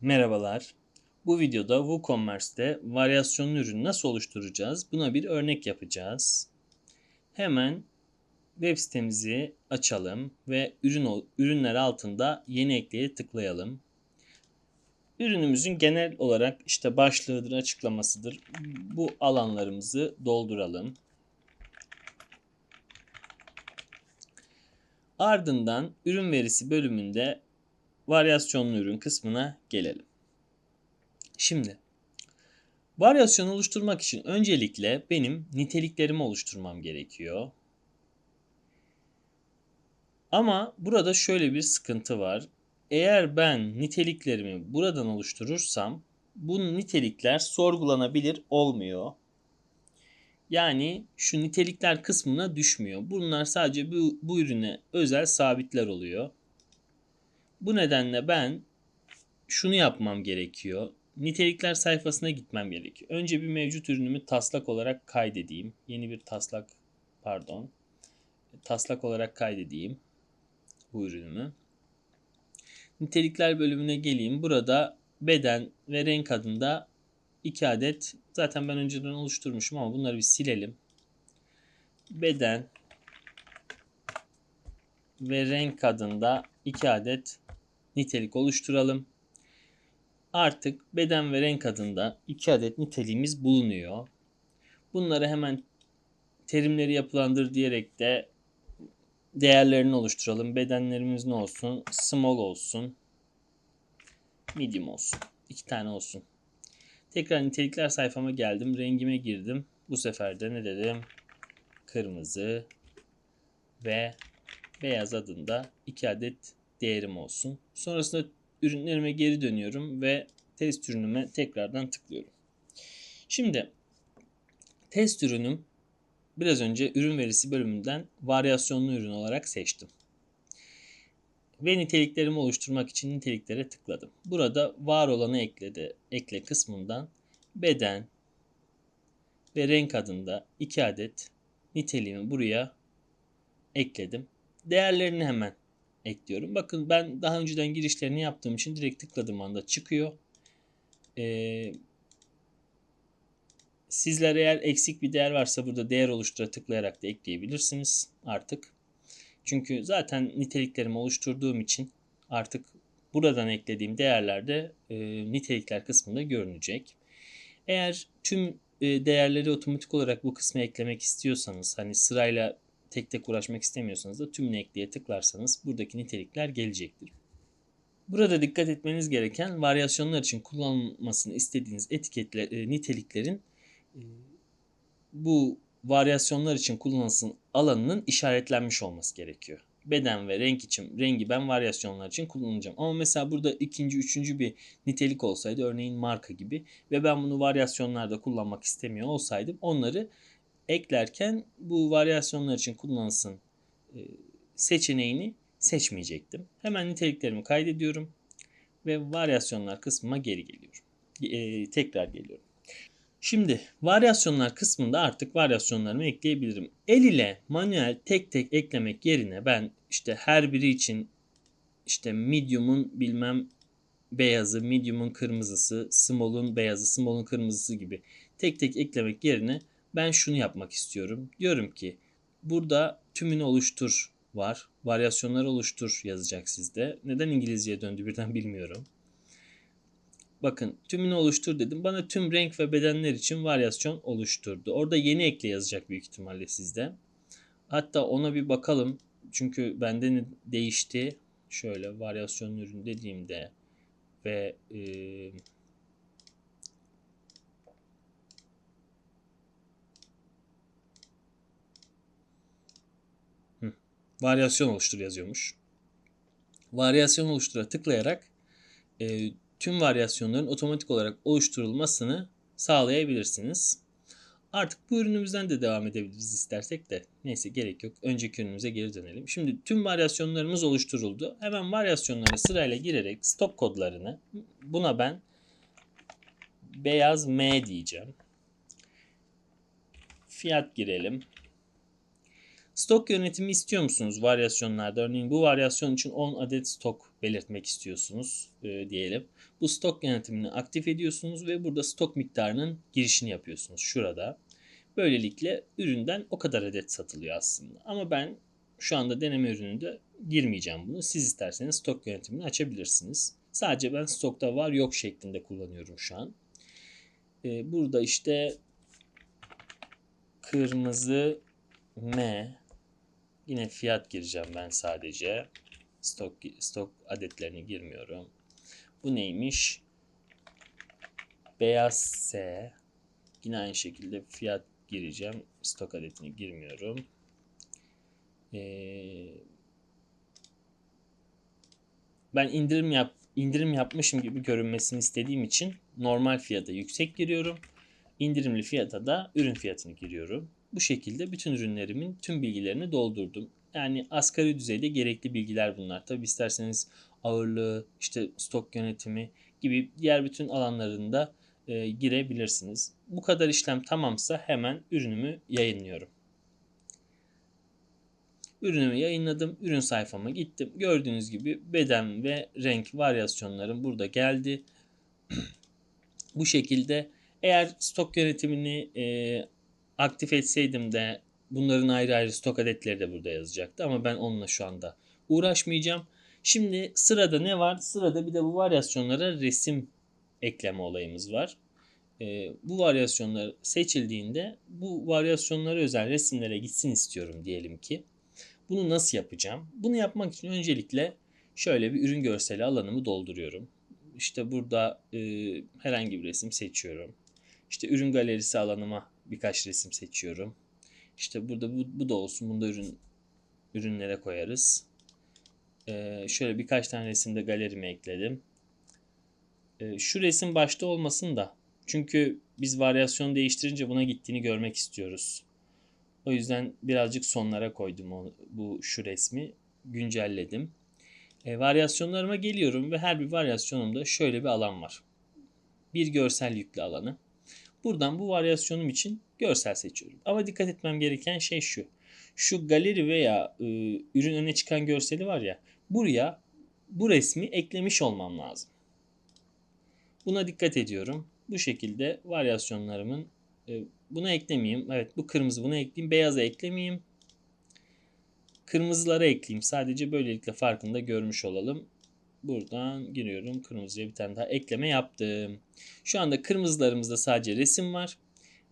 Merhabalar. Bu videoda WooCommerce'te varyasyonlu ürün nasıl oluşturacağız? Buna bir örnek yapacağız. Hemen web sitemizi açalım ve ürün ürünler altında yeni ekleye tıklayalım. Ürünümüzün genel olarak işte başlığıdır, açıklamasıdır. Bu alanlarımızı dolduralım. Ardından ürün verisi bölümünde varyasyonlu ürün kısmına gelelim. Şimdi varyasyon oluşturmak için öncelikle benim niteliklerimi oluşturmam gerekiyor. Ama burada şöyle bir sıkıntı var. Eğer ben niteliklerimi buradan oluşturursam bu nitelikler sorgulanabilir olmuyor. Yani şu nitelikler kısmına düşmüyor. Bunlar sadece bu, bu ürüne özel sabitler oluyor. Bu nedenle ben şunu yapmam gerekiyor. Nitelikler sayfasına gitmem gerekiyor. Önce bir mevcut ürünümü taslak olarak kaydedeyim. Yeni bir taslak pardon. Taslak olarak kaydedeyim bu ürünümü. Nitelikler bölümüne geleyim. Burada beden ve renk adında iki adet zaten ben önceden oluşturmuşum ama bunları bir silelim. Beden ve renk adında iki adet nitelik oluşturalım. Artık beden ve renk adında iki adet niteliğimiz bulunuyor. Bunları hemen terimleri yapılandır diyerek de değerlerini oluşturalım. Bedenlerimiz ne olsun? Small olsun. Medium olsun. İki tane olsun. Tekrar nitelikler sayfama geldim. Rengime girdim. Bu sefer de ne dedim? Kırmızı ve beyaz adında iki adet değerim olsun. Sonrasında ürünlerime geri dönüyorum ve test ürünüme tekrardan tıklıyorum. Şimdi test ürünüm biraz önce ürün verisi bölümünden varyasyonlu ürün olarak seçtim. Ve niteliklerimi oluşturmak için niteliklere tıkladım. Burada var olanı ekledi, ekle kısmından beden ve renk adında iki adet niteliğimi buraya ekledim. Değerlerini hemen ekliyorum. Bakın ben daha önceden girişlerini yaptığım için direkt tıkladığım anda çıkıyor. Ee, sizler eğer eksik bir değer varsa burada değer oluştura tıklayarak da ekleyebilirsiniz artık. Çünkü zaten niteliklerimi oluşturduğum için artık buradan eklediğim değerlerde e, nitelikler kısmında görünecek. Eğer tüm e, değerleri otomatik olarak bu kısma eklemek istiyorsanız hani sırayla tek tek uğraşmak istemiyorsanız da tümünü ekleye tıklarsanız buradaki nitelikler gelecektir. Burada dikkat etmeniz gereken varyasyonlar için kullanılmasını istediğiniz etiketle e, niteliklerin e, bu varyasyonlar için kullanılsın alanının işaretlenmiş olması gerekiyor. Beden ve renk için rengi ben varyasyonlar için kullanacağım. Ama mesela burada ikinci, üçüncü bir nitelik olsaydı örneğin marka gibi ve ben bunu varyasyonlarda kullanmak istemiyor olsaydım onları eklerken bu varyasyonlar için kullanılsın e, seçeneğini seçmeyecektim. Hemen niteliklerimi kaydediyorum ve varyasyonlar kısmıma geri geliyorum. E, tekrar geliyorum. Şimdi varyasyonlar kısmında artık varyasyonlarımı ekleyebilirim. El ile manuel tek tek eklemek yerine ben işte her biri için işte medium'un bilmem beyazı, medium'un kırmızısı, small'un beyazı, small'un kırmızısı gibi tek tek eklemek yerine ben şunu yapmak istiyorum. Diyorum ki burada tümünü oluştur var. Varyasyonları oluştur yazacak sizde. Neden İngilizceye döndü birden bilmiyorum. Bakın tümünü oluştur dedim. Bana tüm renk ve bedenler için varyasyon oluşturdu. Orada yeni ekle yazacak büyük ihtimalle sizde. Hatta ona bir bakalım. Çünkü bende ne değişti. Şöyle varyasyon ürün dediğimde ve e, varyasyon oluştur yazıyormuş. Varyasyon oluştura tıklayarak e, tüm varyasyonların otomatik olarak oluşturulmasını sağlayabilirsiniz. Artık bu ürünümüzden de devam edebiliriz istersek de. Neyse gerek yok. Önceki ürünümüze geri dönelim. Şimdi tüm varyasyonlarımız oluşturuldu. Hemen varyasyonlara sırayla girerek stok kodlarını buna ben beyaz M diyeceğim. Fiyat girelim. Stok yönetimi istiyor musunuz varyasyonlarda? Örneğin bu varyasyon için 10 adet stok belirtmek istiyorsunuz e, diyelim. Bu stok yönetimini aktif ediyorsunuz ve burada stok miktarının girişini yapıyorsunuz şurada. Böylelikle üründen o kadar adet satılıyor aslında. Ama ben şu anda deneme ürününde girmeyeceğim bunu. Siz isterseniz stok yönetimini açabilirsiniz. Sadece ben stokta var yok şeklinde kullanıyorum şu an. Ee, burada işte kırmızı M yine fiyat gireceğim ben sadece. Stok stok adetlerini girmiyorum. Bu neymiş? Beyaz S. Yine aynı şekilde fiyat gireceğim. Stok adetini girmiyorum. Ee, ben indirim yap indirim yapmışım gibi görünmesini istediğim için normal fiyata yüksek giriyorum. İndirimli fiyata da ürün fiyatını giriyorum. Bu şekilde bütün ürünlerimin tüm bilgilerini doldurdum. Yani asgari düzeyde gerekli bilgiler bunlar. Tabi isterseniz ağırlığı, işte stok yönetimi gibi diğer bütün alanlarında e, girebilirsiniz. Bu kadar işlem tamamsa hemen ürünümü yayınlıyorum. Ürünümü yayınladım. Ürün sayfama gittim. Gördüğünüz gibi beden ve renk varyasyonlarım burada geldi. Bu şekilde eğer stok yönetimini e, aktif etseydim de bunların ayrı ayrı stok adetleri de burada yazacaktı. Ama ben onunla şu anda uğraşmayacağım. Şimdi sırada ne var? Sırada bir de bu varyasyonlara resim ekleme olayımız var. E, bu varyasyonlar seçildiğinde bu varyasyonlara özel resimlere gitsin istiyorum diyelim ki. Bunu nasıl yapacağım? Bunu yapmak için öncelikle şöyle bir ürün görseli alanımı dolduruyorum. İşte burada e, herhangi bir resim seçiyorum. İşte ürün galerisi alanıma birkaç resim seçiyorum. İşte burada bu, bu da olsun. Bunu da ürün ürünlere koyarız. Ee, şöyle birkaç tane resim de galerime ekledim. Ee, şu resim başta olmasın da. Çünkü biz varyasyon değiştirince buna gittiğini görmek istiyoruz. O yüzden birazcık sonlara koydum onu, bu şu resmi. Güncelledim. E, varyasyonlarıma geliyorum ve her bir varyasyonumda şöyle bir alan var. Bir görsel yüklü alanı. Buradan bu varyasyonum için görsel seçiyorum. Ama dikkat etmem gereken şey şu. Şu galeri veya e, ürün öne çıkan görseli var ya. Buraya bu resmi eklemiş olmam lazım. Buna dikkat ediyorum. Bu şekilde varyasyonlarımın e, buna eklemeyeyim. Evet bu kırmızı buna ekleyeyim. Beyaza eklemeyeyim. Kırmızılara ekleyeyim. Sadece böylelikle farkında görmüş olalım. Buradan giriyorum. Kırmızıya bir tane daha ekleme yaptım. Şu anda kırmızılarımızda sadece resim var.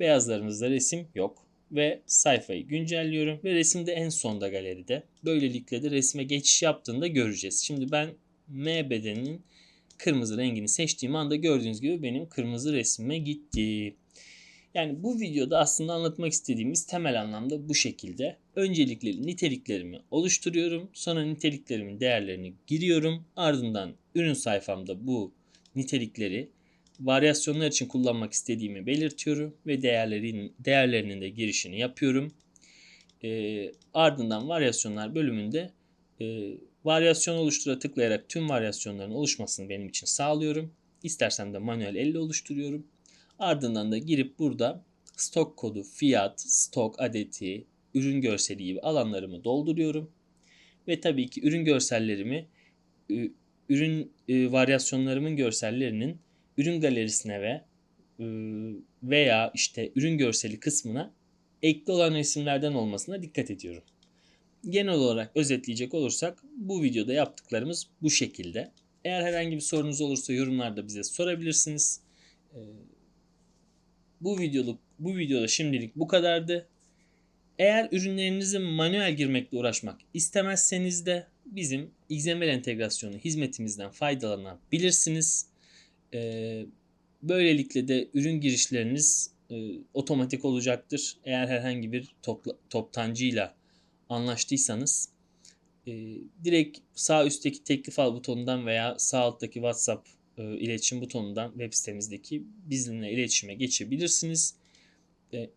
Beyazlarımızda resim yok. Ve sayfayı güncelliyorum. Ve resim de en sonda galeride. Böylelikle de resme geçiş yaptığında göreceğiz. Şimdi ben M bedeninin kırmızı rengini seçtiğim anda gördüğünüz gibi benim kırmızı resmime gitti. Yani bu videoda aslında anlatmak istediğimiz temel anlamda bu şekilde. Öncelikle niteliklerimi oluşturuyorum. Sonra niteliklerimin değerlerini giriyorum. Ardından ürün sayfamda bu nitelikleri varyasyonlar için kullanmak istediğimi belirtiyorum ve değerlerinin değerlerinin de girişini yapıyorum. E, ardından varyasyonlar bölümünde e, varyasyon oluştura tıklayarak tüm varyasyonların oluşmasını benim için sağlıyorum. İstersem de manuel elle oluşturuyorum. Ardından da girip burada stok kodu, fiyat, stok adeti, ürün görseli gibi alanlarımı dolduruyorum. Ve tabii ki ürün görsellerimi ürün varyasyonlarımın görsellerinin ürün galerisine ve veya işte ürün görseli kısmına ekli olan resimlerden olmasına dikkat ediyorum. Genel olarak özetleyecek olursak bu videoda yaptıklarımız bu şekilde. Eğer herhangi bir sorunuz olursa yorumlarda bize sorabilirsiniz. Bu videoluk bu videoda şimdilik bu kadardı. Eğer ürünlerinizi manuel girmekle uğraşmak istemezseniz de bizim XML entegrasyonu hizmetimizden faydalanabilirsiniz. Ee, böylelikle de ürün girişleriniz e, otomatik olacaktır. Eğer herhangi bir topla, toptancıyla anlaştıysanız e, direkt sağ üstteki teklif al butonundan veya sağ alttaki WhatsApp e, iletişim butonundan web sitemizdeki bizimle iletişime geçebilirsiniz. E,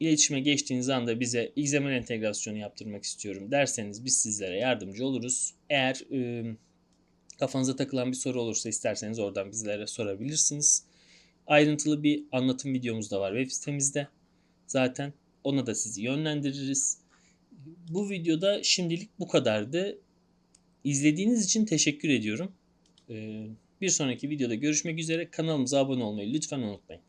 iletişime geçtiğiniz anda bize XML entegrasyonu yaptırmak istiyorum derseniz biz sizlere yardımcı oluruz. Eğer e, kafanıza takılan bir soru olursa isterseniz oradan bizlere sorabilirsiniz. Ayrıntılı bir anlatım videomuz da var web sitemizde. Zaten ona da sizi yönlendiririz. Bu videoda şimdilik bu kadardı. İzlediğiniz için teşekkür ediyorum. Ee, bir sonraki videoda görüşmek üzere. Kanalımıza abone olmayı lütfen unutmayın.